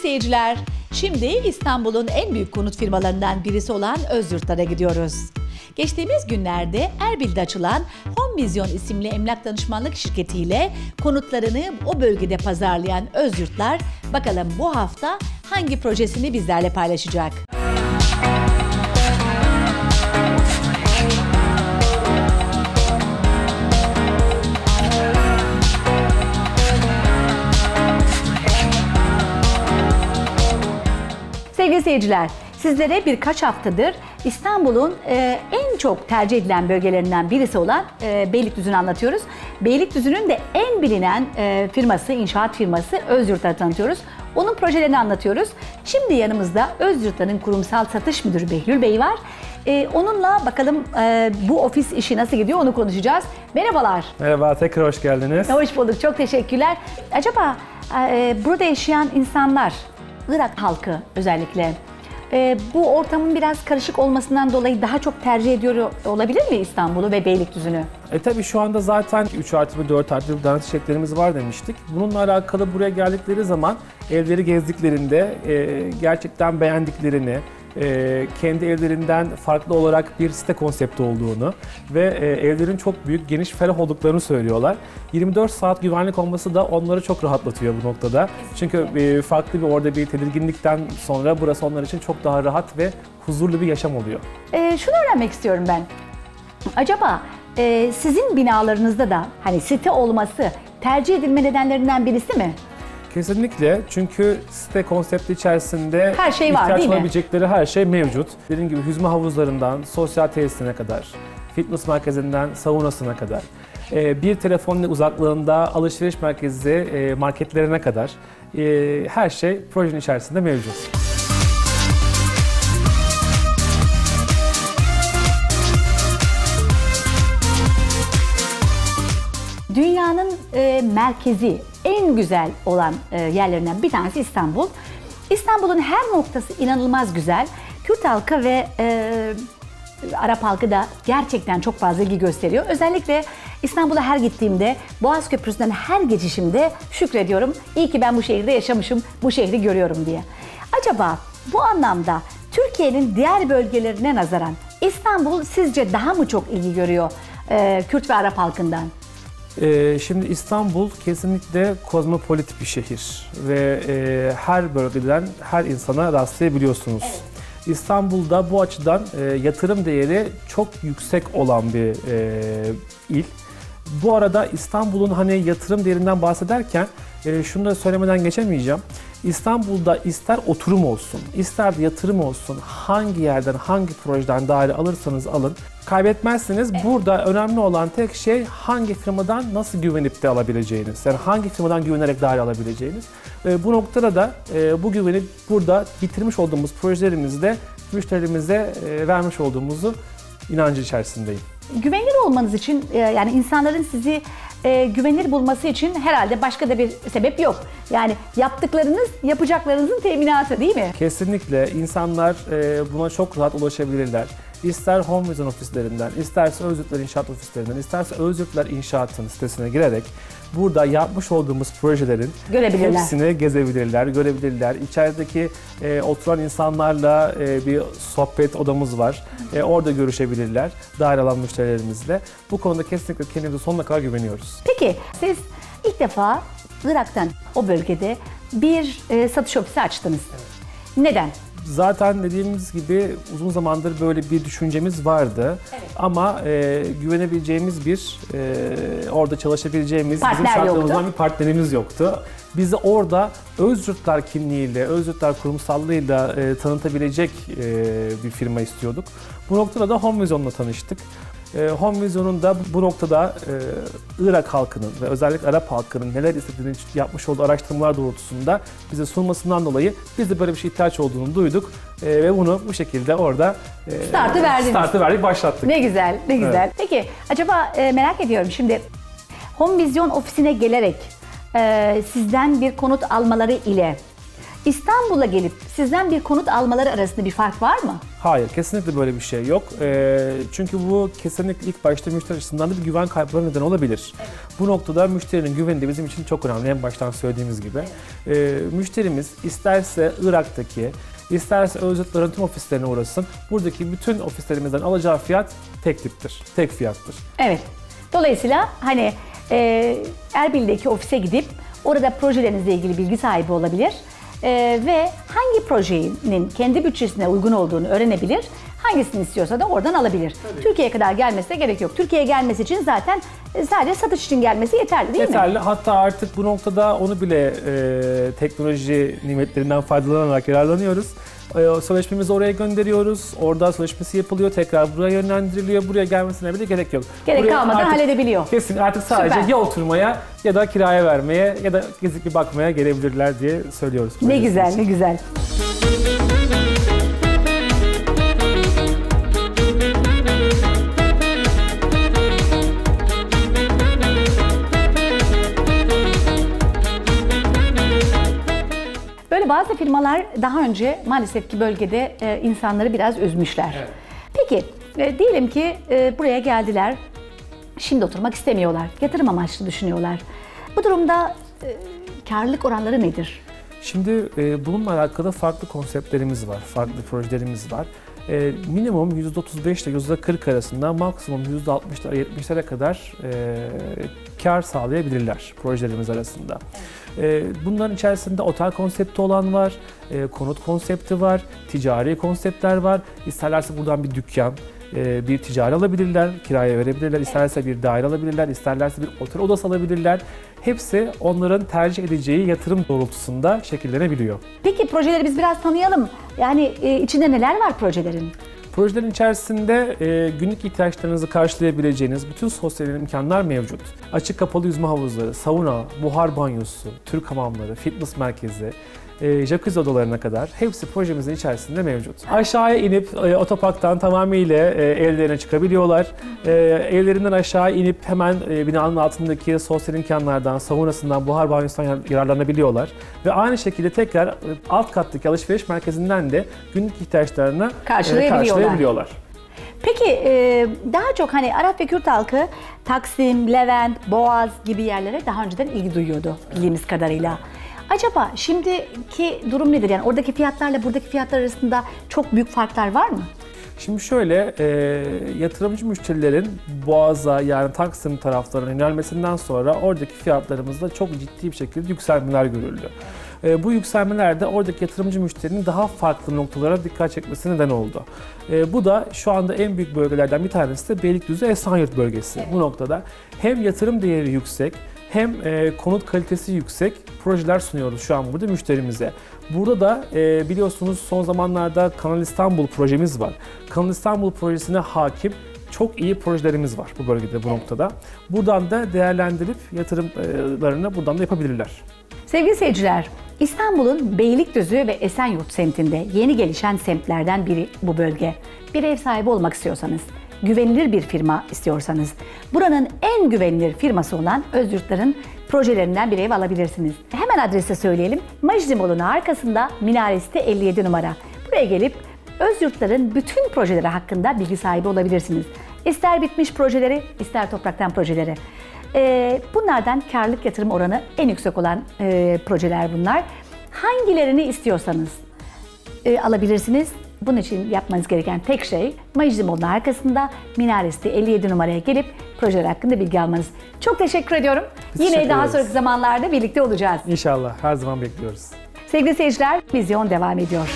seyirciler, şimdi İstanbul'un en büyük konut firmalarından birisi olan Özyurtlar'a gidiyoruz. Geçtiğimiz günlerde Erbil'de açılan Home Vision isimli emlak danışmanlık şirketiyle konutlarını o bölgede pazarlayan Özyurtlar bakalım bu hafta hangi projesini bizlerle paylaşacak? Sevgili seyirciler, sizlere birkaç haftadır İstanbul'un e, en çok tercih edilen bölgelerinden birisi olan e, Beylikdüzü'nü anlatıyoruz. Beylikdüzü'nün de en bilinen e, firması, inşaat firması Özyurt'ı tanıtıyoruz. Onun projelerini anlatıyoruz. Şimdi yanımızda Özyurt'ların kurumsal satış müdürü Behlül Bey var. E, onunla bakalım e, bu ofis işi nasıl gidiyor onu konuşacağız. Merhabalar. Merhaba, tekrar hoş geldiniz. Hoş bulduk, çok teşekkürler. Acaba e, burada yaşayan insanlar, Irak halkı özellikle, e, bu ortamın biraz karışık olmasından dolayı daha çok tercih ediyor olabilir mi İstanbul'u ve Beylikdüzü'nü? E tabii şu anda zaten 3 artı 1, 4 artı 1 danış çiçeklerimiz var demiştik. Bununla alakalı buraya geldikleri zaman evleri gezdiklerinde e, gerçekten beğendiklerini, e, kendi evlerinden farklı olarak bir site konsepti olduğunu ve e, evlerin çok büyük, geniş, ferah olduklarını söylüyorlar. 24 saat güvenlik olması da onları çok rahatlatıyor bu noktada. Çünkü e, farklı bir orada bir tedirginlikten sonra burası onlar için çok daha rahat ve huzurlu bir yaşam oluyor. E, şunu öğrenmek istiyorum ben. Acaba e, sizin binalarınızda da hani site olması tercih edilme nedenlerinden birisi mi? Kesinlikle çünkü site konsepti içerisinde Her şey var, ihtiyaç değil mi? olabilecekleri her şey mevcut. Dediğim gibi yüzme havuzlarından sosyal tesisine kadar, fitness merkezinden saunasına kadar, e, bir telefonla uzaklığında alışveriş merkezi e, marketlerine kadar e, her şey projenin içerisinde mevcut. E, merkezi, en güzel olan e, yerlerinden bir tanesi İstanbul. İstanbul'un her noktası inanılmaz güzel. Kürt halkı ve e, Arap halkı da gerçekten çok fazla ilgi gösteriyor. Özellikle İstanbul'a her gittiğimde, Boğaz Köprüsü'nden her geçişimde şükrediyorum. İyi ki ben bu şehirde yaşamışım, bu şehri görüyorum diye. Acaba bu anlamda Türkiye'nin diğer bölgelerine nazaran İstanbul sizce daha mı çok ilgi görüyor e, Kürt ve Arap halkından? Ee, şimdi İstanbul kesinlikle kozmopolit bir şehir ve e, her bölgeden her insana rastlayabiliyorsunuz. İstanbul'da bu açıdan e, yatırım değeri çok yüksek olan bir e, il. Bu arada İstanbul'un hani yatırım değerinden bahsederken e, şunu da söylemeden geçemeyeceğim. İstanbul'da ister oturum olsun, ister de yatırım olsun, hangi yerden, hangi projeden daire alırsanız alın, kaybetmezsiniz. Burada önemli olan tek şey hangi firmadan nasıl güvenip de alabileceğiniz. Yani hangi firmadan güvenerek daire alabileceğiniz. E, bu noktada da e, bu güveni burada bitirmiş olduğumuz projelerimizde müşterimize e, vermiş olduğumuzu inancı içerisindeyim. Güvenilir olmanız için e, yani insanların sizi e, güvenilir bulması için herhalde başka da bir sebep yok. Yani yaptıklarınız yapacaklarınızın teminatı değil mi? Kesinlikle insanlar e, buna çok rahat ulaşabilirler. İster Home Vision ofislerinden, isterse Özgürtler İnşaat ofislerinden, isterse Özgürtler İnşaat'ın sitesine girerek burada yapmış olduğumuz projelerin hepsini gezebilirler, görebilirler. İçerideki e, oturan insanlarla e, bir sohbet odamız var. E, orada görüşebilirler daire alan müşterilerimizle. Bu konuda kesinlikle kendimize sonuna kadar güveniyoruz. Peki siz ilk defa Irak'tan o bölgede bir e, satış ofisi açtınız. Neden? Zaten dediğimiz gibi uzun zamandır böyle bir düşüncemiz vardı. Ama e, güvenebileceğimiz bir, e, orada çalışabileceğimiz, Partner bizim şartlarımızdan yoktu. bir partnerimiz yoktu. Bizi orada Özyurtlar kimliğiyle, Özyurtlar kurumsallığıyla e, tanıtabilecek e, bir firma istiyorduk. Bu noktada da Home Vision'la tanıştık. E, Home Vision'un da bu noktada e, Irak halkının ve özellikle Arap halkının neler istediğini yapmış olduğu araştırmalar doğrultusunda bize sunmasından dolayı biz de böyle bir şey ihtiyaç olduğunu duyduk E, ve bunu bu şekilde orada e, Startı verdiniz. Startı verdik, başlattık. Ne güzel, ne güzel. Peki acaba merak ediyorum şimdi Home Vision ofisine gelerek sizden bir konut almaları ile İstanbul'a gelip sizden bir konut almaları arasında bir fark var mı? Hayır, kesinlikle böyle bir şey yok. Ee, çünkü bu kesinlikle ilk başta müşteri açısından da bir güven kaybına neden olabilir. Bu noktada müşterinin güveni de bizim için çok önemli. En baştan söylediğimiz gibi. Ee, müşterimiz isterse Irak'taki, isterse Özgürtlerin tüm ofislerine uğrasın. Buradaki bütün ofislerimizden alacağı fiyat tek tiptir, tek fiyattır. Evet. Dolayısıyla hani e, Erbil'deki ofise gidip orada projelerinizle ilgili bilgi sahibi olabilir E, ve hangi projenin kendi bütçesine uygun olduğunu öğrenebilir. Hangisini istiyorsa da oradan alabilir. Türkiye'ye kadar gelmesine gerek yok. Türkiye'ye gelmesi için zaten e, sadece satış için gelmesi yeterli değil mi? Yeterli. Hatta artık bu noktada onu bile e, teknoloji nimetlerinden faydalanarak yararlanıyoruz. E, sözleşmemizi oraya gönderiyoruz. Orada sözleşmesi yapılıyor. Tekrar buraya yönlendiriliyor. Buraya gelmesine bile gerek yok. Gerek Buraya kalmadan artık- halledebiliyor. Kesin artık sadece Süper. ya oturmaya ya da kiraya vermeye ya da bir bakmaya gelebilirler diye söylüyoruz. Ne güzel, ne güzel. Bazı firmalar daha önce maalesef ki bölgede e, insanları biraz üzmüşler. Evet. Peki e, diyelim ki e, buraya geldiler. Şimdi oturmak istemiyorlar. Yatırım amaçlı düşünüyorlar. Bu durumda e, karlılık oranları nedir? Şimdi e, bununla alakalı farklı konseptlerimiz var, farklı projelerimiz var. E, minimum %35 ile %40 arasında maksimum %60'lara 70'lere kadar kar sağlayabilirler projelerimiz arasında. E, bunların içerisinde otel konsepti olan var, e, konut konsepti var, ticari konseptler var. İsterlerse buradan bir dükkan, e, bir ticari alabilirler, kiraya verebilirler, isterlerse bir daire alabilirler, isterlerse bir otel odası alabilirler. Hepsi onların tercih edeceği yatırım doğrultusunda şekillenebiliyor. Peki projeleri biz biraz tanıyalım. Yani e, içinde neler var projelerin? Projelerin içerisinde e, günlük ihtiyaçlarınızı karşılayabileceğiniz bütün sosyal imkanlar mevcut. Açık kapalı yüzme havuzları, sauna, buhar banyosu, Türk hamamları, fitness merkezi, e, jacuzzi odalarına kadar hepsi projemizin içerisinde mevcut. Aşağıya inip e, otoparktan tamamıyla e, evlerine çıkabiliyorlar. E, evlerinden aşağı inip hemen e, binanın altındaki sosyal imkanlardan, saunasından, buhar banyosundan yar- yararlanabiliyorlar. Ve aynı şekilde tekrar e, alt kattaki alışveriş merkezinden de günlük ihtiyaçlarını e, Karşılayabiliyorlar. karşılayabiliyorlar. Peki e, daha çok hani Arap ve Kürt halkı Taksim, Levent, Boğaz gibi yerlere daha önceden ilgi duyuyordu bildiğimiz kadarıyla. Acaba şimdiki durum nedir? Yani oradaki fiyatlarla buradaki fiyatlar arasında çok büyük farklar var mı? Şimdi şöyle, e, yatırımcı müşterilerin Boğaz'a yani Taksim taraflarına yönelmesinden sonra oradaki fiyatlarımızda çok ciddi bir şekilde yükselmeler görüldü. E, bu yükselmeler de oradaki yatırımcı müşterinin daha farklı noktalara dikkat çekmesine neden oldu. E, bu da şu anda en büyük bölgelerden bir tanesi de Beylikdüzü Esenyurt bölgesi. Bu noktada hem yatırım değeri yüksek hem e, konut kalitesi yüksek projeler sunuyoruz şu an burada müşterimize. Burada da e, biliyorsunuz son zamanlarda Kanal İstanbul projemiz var. Kanal İstanbul projesine hakim çok iyi projelerimiz var bu bölgede bu noktada. Buradan da değerlendirip yatırımlarını buradan da yapabilirler. Sevgili seyirciler, İstanbul'un Beylikdüzü ve Esenyurt semtinde yeni gelişen semtlerden biri bu bölge. Bir ev sahibi olmak istiyorsanız, güvenilir bir firma istiyorsanız, buranın en güvenilir firması olan Özyurtlar'ın projelerinden bir ev alabilirsiniz. Hemen adresi söyleyelim. Majdi arkasında Minaresi 57 numara. Buraya gelip Özyurtlar'ın bütün projeleri hakkında bilgi sahibi olabilirsiniz. İster bitmiş projeleri, ister topraktan projeleri. Ee, bunlardan karlılık yatırım oranı en yüksek olan e, projeler bunlar. Hangilerini istiyorsanız e, alabilirsiniz. Bunun için yapmanız gereken tek şey Majidimoğlu'nun arkasında Minaresi 57 numaraya gelip projeler hakkında bilgi almanız. Çok teşekkür ediyorum. Biz Yine teşekkür daha ederiz. sonraki zamanlarda birlikte olacağız. İnşallah her zaman bekliyoruz. Sevgili seyirciler, vizyon devam ediyor.